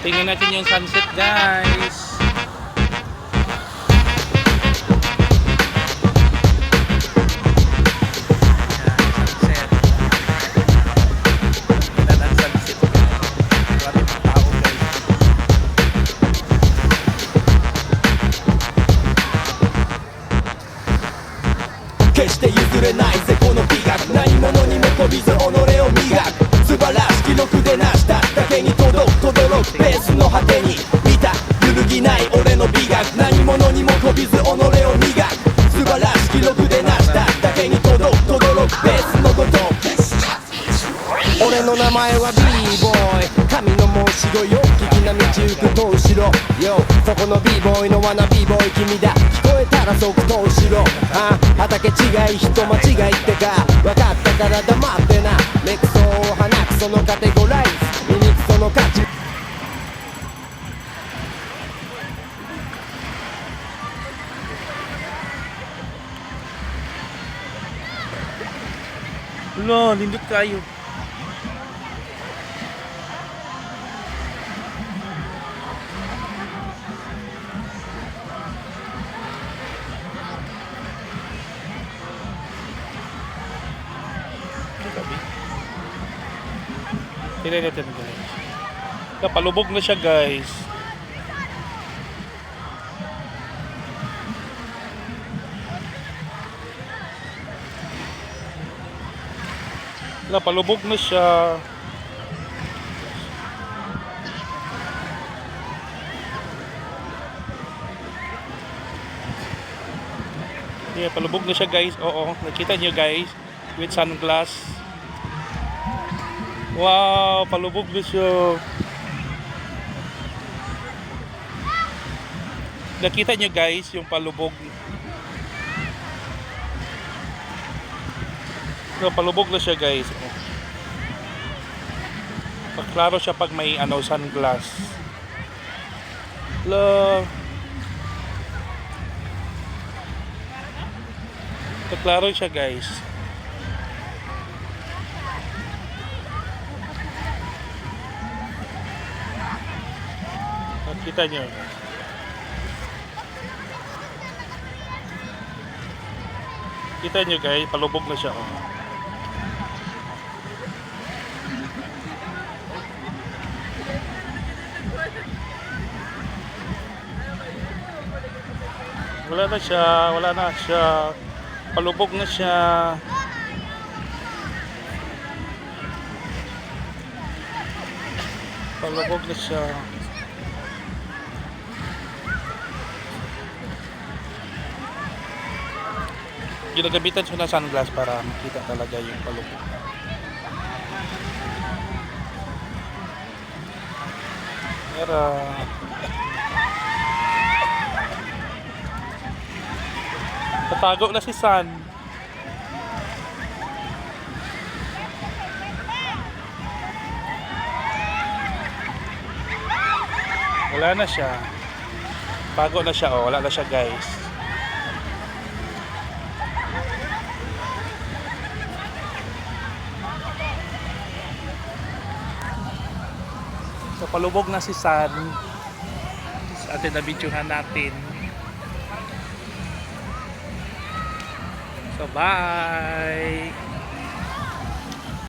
Tingnan natin yung sunset guys. ベースのこと俺の名前は b ボーイ神の申し子よ。聞きな道行くと後ろ。よそこの b ボーイの罠 b ボーイ君だ。聞こえたら即答しろ。あ畑違い人間違いってか。分かったから黙ってな。メクソを放つそのカテゴライズ。Wala, lindot kayo. Tingnan natin guys. Napalubog na siya guys. Napalubog na siya. Yeah, palubog na siya guys. Oo, nakita niyo guys. With sunglass. Wow, palubog na siya. Nakita niyo guys yung palubog. So, palubog na siya guys. Pagklaro siya pag may ano, sunglass. La. Pagklaro siya guys. Nakita niyo. Kita niyo guys, palubog na siya. Oh. Wala na siya, wala na siya. Palubog na siya. Palubog na siya. Ginagamitan siya ng sunglass para makita talaga yung palubog. Pero Tatago na si San. Wala na siya. Tago na siya oh, wala na siya guys. So palubog na si San. Sa atin na videohan natin. So bye!